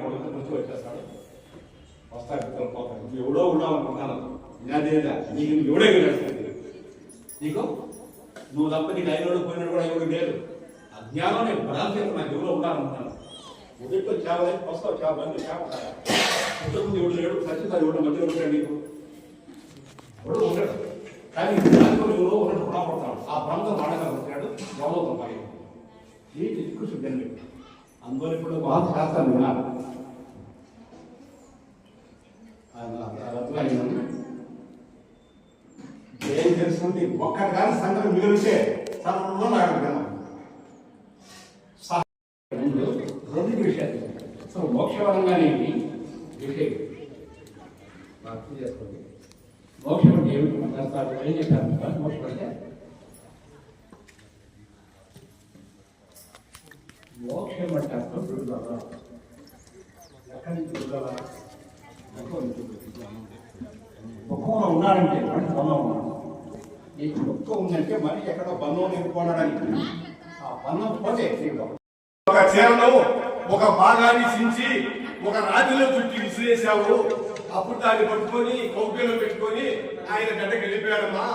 కొడుకు నుంచి వచ్చేస్తాడు వస్తాడు ఇద్దరు పోతాడు నువ్వు ఎవడో ఉన్నావు అనుకుంటాను. నాదేదా నీకు ఎవడే వెళ్ళాడు నీకు? నువ్వు తప్ప నీకు అయినోడు పోయినాడు కూడా ఎవడు లేదు అజ్ఞానం నేను బలం నాకు ఎవరో ఉండాలనుకుంటాను ఉదయం చేవ వస్తావు చేవ బండి చేవ ఇంతకుముందు ఎవడు లేడు ఖచ్చితంగా ఎవడు మధ్య ఉంటాడు నీకు? ఎవడు ఉంటాడు కానీ దాంట్లో ఎవరో ఉన్నట్టు రుణపడతాడు ఆ భ్రమతో ఉంటాడు ఎవరో పై నీకు దిక్కు శుద్ధం అందువల్ల ఇప్పుడు బాగా శాస్త్రాన్ని వినాలి ఏం తెలుసుకుంటే ఒక్కటి కానీ సంగతి మిగిలితే సర్వంలో నాకు ముందు రెండు విషయాలు. సో మోక్షపరంగానే విషయం. అర్థం చేసుకోండి మోక్షం అంటే ఏమిటి? చెప్పారు మోక్షం అంటే మోక్షం అంటే అర్థం విడుదల ఎక్కడి నుంచి విడుదల దుఃఖంలో బంధం ఉన్నాడు నీకు దుఃఖం ఉందంటే మరి ఎక్కడో బంధం నింపుకోవడానికి ఆ బంధం పోతే ఒక చీరను ఒక భాగాన్ని చించి ఒక రాతిలో చుట్టి విసిరేసావు అప్పుడు దాన్ని పట్టుకొని కౌపిలో పెట్టుకొని ఆయన గడ్డకి వెళ్ళిపోయాడమ్మా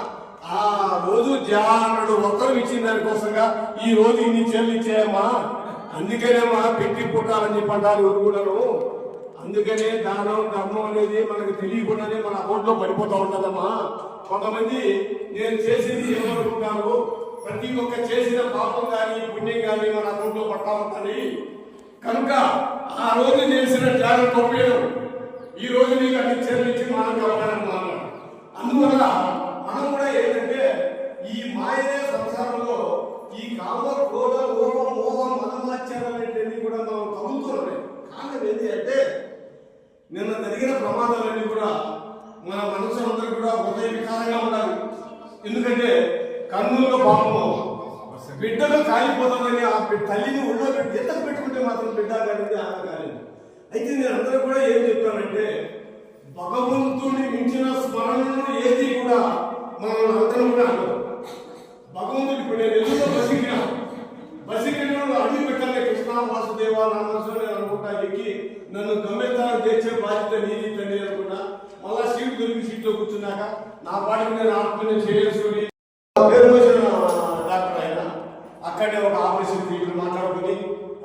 ఆ రోజు జానుడు ఒక్కరు ఇచ్చిన దానికోసంగా ఈ రోజు ఇన్ని చీరలు ఇచ్చాయమ్మా అందుకేనేమ్మా పెట్టి పుట్టాలని చెప్పంటారు ఎవరు కూడాను అందుకనే దానం ధర్మం అనేది మనకు తెలియకుండానే మన అకౌంట్లో పడిపోతా ఉంటదమ్మా. కొంతమంది నేను చేసింది ఏమనుకుంటాను ప్రతి ఒక్క చేసిన పాపం కానీ పుణ్యం కానీ మన అకౌంట్లో పడతా ఉంటుంది. కనుక ఆ రోజు చేసిన త్యాగం ఉపయోగం. ఈ రోజు నీకు అన్ని చెల్లించి మనం అందువల్ల మనం కూడా ఏంటి అంటే నిన్న జరిగిన ప్రమాదాలన్నీ కూడా మన మనసు అందరూ కూడా హృదయ వికారంగా ఉండాలి. ఎందుకంటే కన్నుల్లో పాపము బిడ్డలో కాలిపోతుందని ఆ తల్లిని ఒళ్ళో పెట్టి పెట్టుకుంటే మాత్రం బిడ్డ కలిగింది ఆమె కాలేదు అయితే నేను అందరూ కూడా ఏం చెప్తానంటే భగవంతుని మించిన స్మరణను ఏది కూడా మనం అందరం కూడా పెట్టాలి వాసుదేవ నామస్వామి నేను అనుకుంటా ఎక్కి నన్ను గమ్యతాను తెచ్చే బాధ్యత నీది తండ్రి అనుకున్నా. మళ్ళా సీట్ దొరికి సీట్లో కూర్చున్నాక నా పాటికి నేను ఆత్మని చేయాల్సి పేరు మోసిన డాక్టర్ ఆయన. అక్కడే ఒక ఆపరేషన్ థియేటర్ మాట్లాడుకుని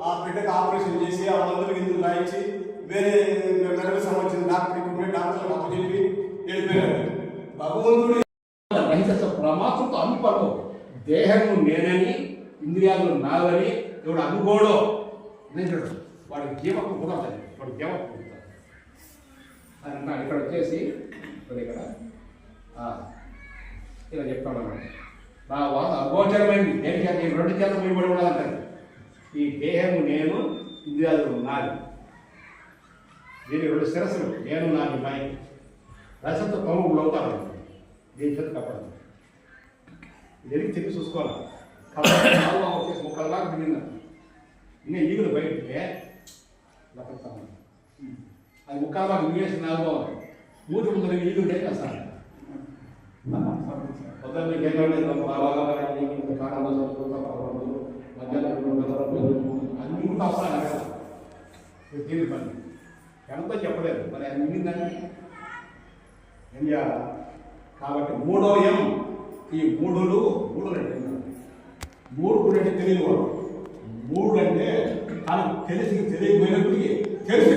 ఆ బిడ్డకు ఆపరేషన్ చేసి ఆ మందులు గిందులు రాయించి వేరే మెదడుకు సంబంధించిన డాక్టర్ ఇప్పుడు డాక్టర్లకు అప్పచెప్పి వెళ్ళిపోయారు భగవంతుడు రహిత ప్రమాత్రతో అనుకోడు దేహము నేనని ఇంద్రియాలు నావని ఎవడు అనుకోడో నిజడు వాడికి జీవకు కుదరదు వాడు జీవకు కుదరదు అని ఇక్కడ వచ్చేసి ఇప్పుడు ఇక్కడ. ఇలా చెప్తాడు అన్నమాట నా వాద అగోచరమైంది దేని చేత? ఈ రెండు చేత ముడిపడి ఉండాలంటారు. ఈ దేహము నేను ఇంద్రియాలు నాది దీని రెండు శిరస్సులు నేను నాది మై రసంతో పము అవుతాను దీని చేత కప్పడం. ఇది చెప్పి చూసుకోవాలి. కాబట్టి నాలుగు వచ్చేసి ముక్కల్లాగా తిరిగింది ఇంకా ఈగులు బయటకే లెక్కస్తాను అది ముక్కల్లాగా మింగేసి నాలుగు మూతి ముందు పొద్దున్న గేదెలు బాగా కారణాలు మధ్యాహ్నం అన్ని కూడా దీని పని. ఎంతో చెప్పలేదు. మరి అది మింగిందని ఏం చేయాలా కాబట్టి మూడో ఎం. ఈ మూడులు మూడు ఏంటి? మూడు కూడా అంటే తెలియని వాడు మూడు అంటే తనకు తెలిసి తెలియకపోయినప్పటికీ తెలిసి.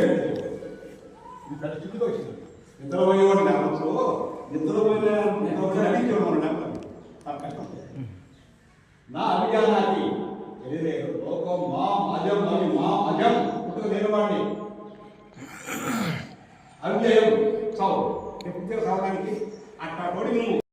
ఇక్కడ చుట్టూ వచ్చింది. నిద్రపోయేవాడు నెలవచ్చు నిద్రపోయిన నిద్ర పోయిన నిద్ర అడిగేవాడు మన లేకపోతే కష్టం. నా అభిజ్ఞానాన్ని తెలియలేదు. లోకం మా అజం అని మా అజం పుట్టుక లేనివాడిని అవ్యయం చావు. పుట్టిన అట్లా కొడి నువ్వు